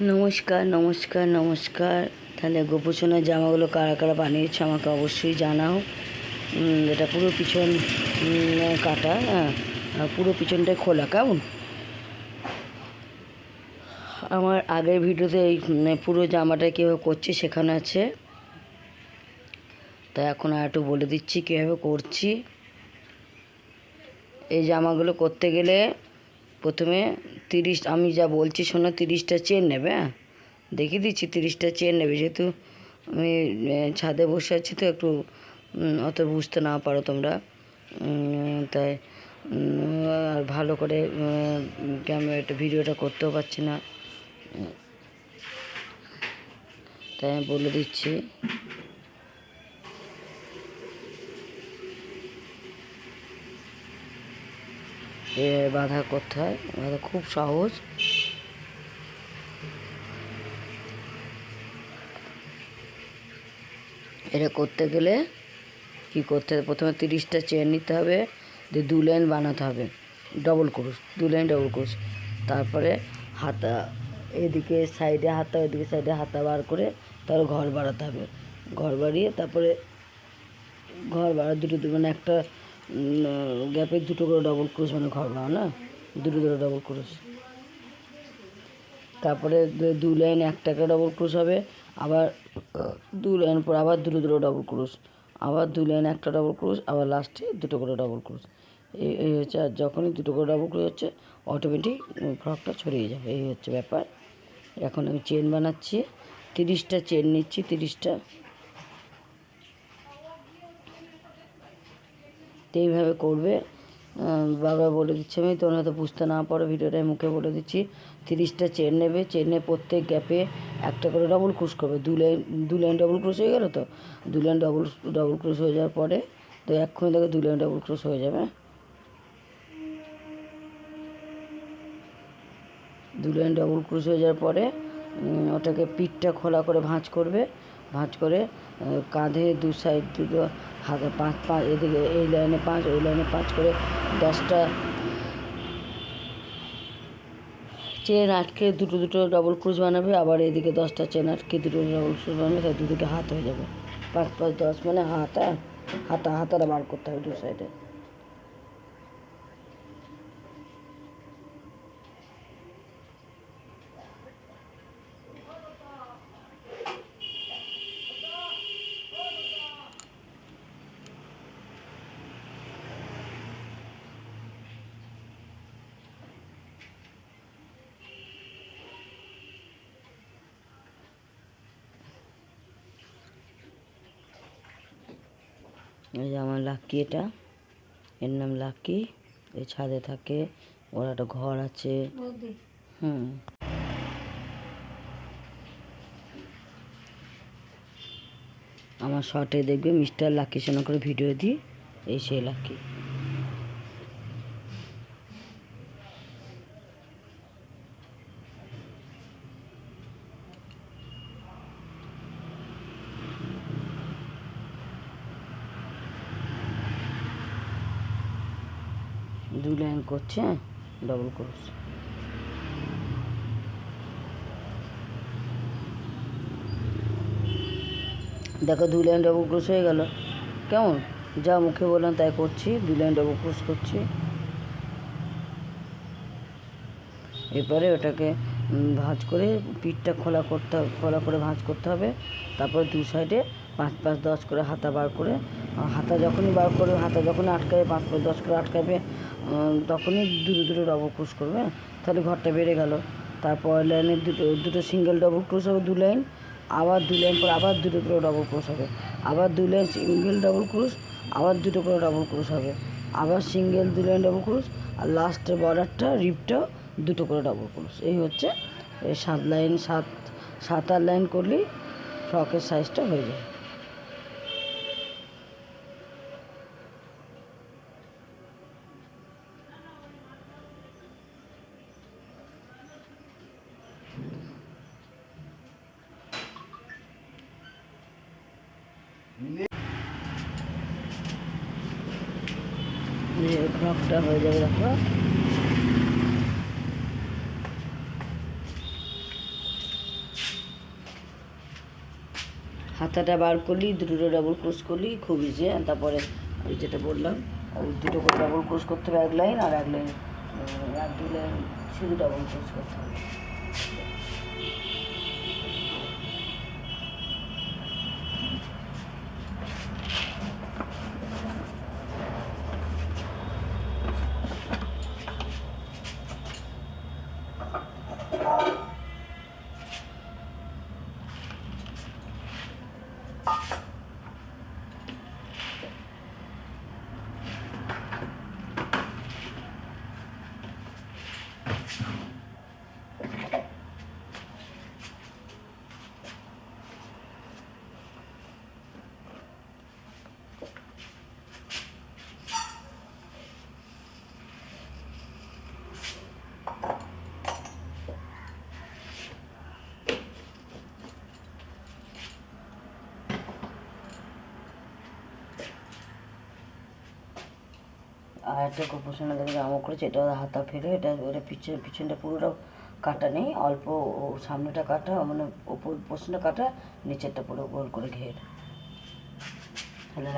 নমস্কার নমস্কার নমস্কার। তাহলে গোপুসোনার জামাগুলো কারা কারা বানিয়েছে আমাকে অবশ্যই জানাও। এটা পুরো পিছন কাটা হ্যাঁ। পুরো পিছনটাই খোলা, কেমন? আমার আগের ভিডিওতে এই পুরো জামাটা কীভাবে করছি সেখানে আছে। তা এখন আর একটু বলে দিচ্ছি কীভাবে করছি। এই জামাগুলো করতে গেলে প্রথমে তিরিশ, আমি যা বলছি শোনো, তিরিশটা চেন নেবে হ্যাঁ? দেখিয়ে দিচ্ছি, তিরিশটা চেন নেবে। যেহেতু আমি ছাদে বসে আছি তো একটু অত বুঝতে না পারো তোমরা। তাই আর ভালো করে ক্যামেরাটা ভিডিওটা করতেও পারছি না। তাই আমি বলে দিচ্ছি। এ বাঁধা করতে হয়। বাঁধা খুব সহজ। এটা করতে গেলে কি করতে হবে? প্রথমে তিরিশটা চেন নিতে হবে, দিয়ে দু লাইন বানাতে হবে। ডবল ক্রুশ দু লাইন ডবল ক্রুশ তারপরে হাতা এদিকে সাইডে হাতা, ওইদিকে সাইডে হাতা বার করে তারপরে ঘর বাড়াতে হবে। ঘর বাড়িয়ে তারপরে ঘর বাড়া দুটো দুটো মানে একটা গ্যাপে দুটো করে ডবল ক্রুশ মানে ঘর বাড়া না? দুটো দুটো ডবল ক্রুশ তারপরে দু- লাইন একটা একটা ডবল ক্রুশ হবে, আবার দু লাইন পর আবার দুটো দুটো ডবল ক্রুশ আবার দু লাইন একটা ডবল ক্রুশ আবার লাস্টে দুটো করে ডবল ক্রুশ এই এই হচ্ছে, আর যখনই দুটো করে ডবল ক্রুশ হচ্ছে অটোমেটিক ফ্রকটা ছড়িয়ে যাবে। এই হচ্ছে ব্যাপার। এখন আমি চেন বানাচ্ছি, তিরিশটা চেন নিচ্ছি, তিরিশটা তো এইভাবে করবে। বাবা বলে দিচ্ছে আমি, তোমরা হয়তো বুঝতে না পারো ভিডিওটায় মুখে বলে দিচ্ছি। তিরিশটা চেন নেবে চেনে প্রত্যেক গ্যাপে একটা করে ডবল ক্রুশ করবে। দু লাইন দু লাইন ডবল ক্রুশ হয়ে গেলো তো? দু লাইন ডবল ডবল ক্রুশ হয়ে যাওয়ার পরে তো এক্ষুনি দেখো দু লাইন ডবল ক্রুশ হয়ে যাবে। দু লাইন ডবল ক্রুশ হয়ে যাওয়ার পরে ওটাকে পিঠটা খোলা করে ভাঁজ করবে। ভাঁজ করে কাঁধে দু সাইড দুটো হাতে পাঁচ পাঁচ এদিকে এই লাইনে পাঁচ, ওই লাইনে পাঁচ করে দশটা চেন আটকে দুটো দুটো ডবল ক্রুজ বানাবে, আবার এদিকে দশটা চেন আটকে দুটো ডবল ক্রুজ বানাবে, তাই দুদিকে হাত হয়ে যাবে। পাঁচ পাঁচ দশ মানে হাতা হাতা হাতাটা বার করতে হবে দু সাইডে এই যে আমার লাকি এটা। এর নাম লাকি। এই ছাদে থাকে। ওর একটা ঘর আছে। হুম। আমার শর্টে দেখবে মিস্টার লাকি সোনা করে ভিডিও দিই। এই সেই লাক্কি দু লাইন করছে ডবল ক্রস দেখো দুই লাইন ডবল ক্রস হয়ে গেল। কেমন? যা মুখে বললাম, তাই করছি দুই লাইন ডবল ক্রস করছি। এরপরে ওটাকে ভাঁজ করে পিঠটা খোলা করতে খোলা করে ভাঁজ করতে হবে। তারপরে দু সাইডে পাঁচ পাঁচ দশ করে হাতা বার করে হাতা যখনই বার করবে, হাতা যখনই আটকাবে, পাঁচ পাঁচ দশ করে আটকাবে তখনই দুটো দুটো ডবল ক্রুশ করবে, তাহলে ঘরটা বেড়ে গেল। তারপর লাইনে দুটো দুটো সিঙ্গেল ডবল ক্রুশ হবে, দু লাইন আবার দু লাইন পর আবার দুটো করে ডবল ক্রুশ হবে, আবার দু লাইন সিঙ্গেল ডবল ক্রুশ আবার দুটো করে ডবল ক্রুশ হবে, আবার সিঙ্গেল দু লাইন ডবল ক্রুশ আর লাস্টের বর্ডারটা রিপটাও দুটো করে ডবল ক্রুশ এই হচ্ছে সাত লাইন সাত সাত আট লাইন করলেই ফ্রকের সাইজটা হয়ে যায়। ফ্রকটা হয়ে যাবে দেখো। হাতাটা বার করলি, দুটো ডাবল ক্রস করলি, খুব ইজি হ্যাঁ, তারপরে ওই যেটা বললাম, ওই দুটো করে ডাবল ক্রস করতে হবে এক লাইন আর এক লাইন এক দু লাইন শুধু ডাবল ক্রস করতে হবে। আর একটা দেখে জামা করেছে, এটা হাতা ফেলে, এটা ওরা পিছনে, পিছনটা পুরোটা কাটা নেই, অল্প সামনেটা কাটা মানে ওপর পোষণটা কাটা, নিচেরটা পুরো গোল করে ঘের। তাহলে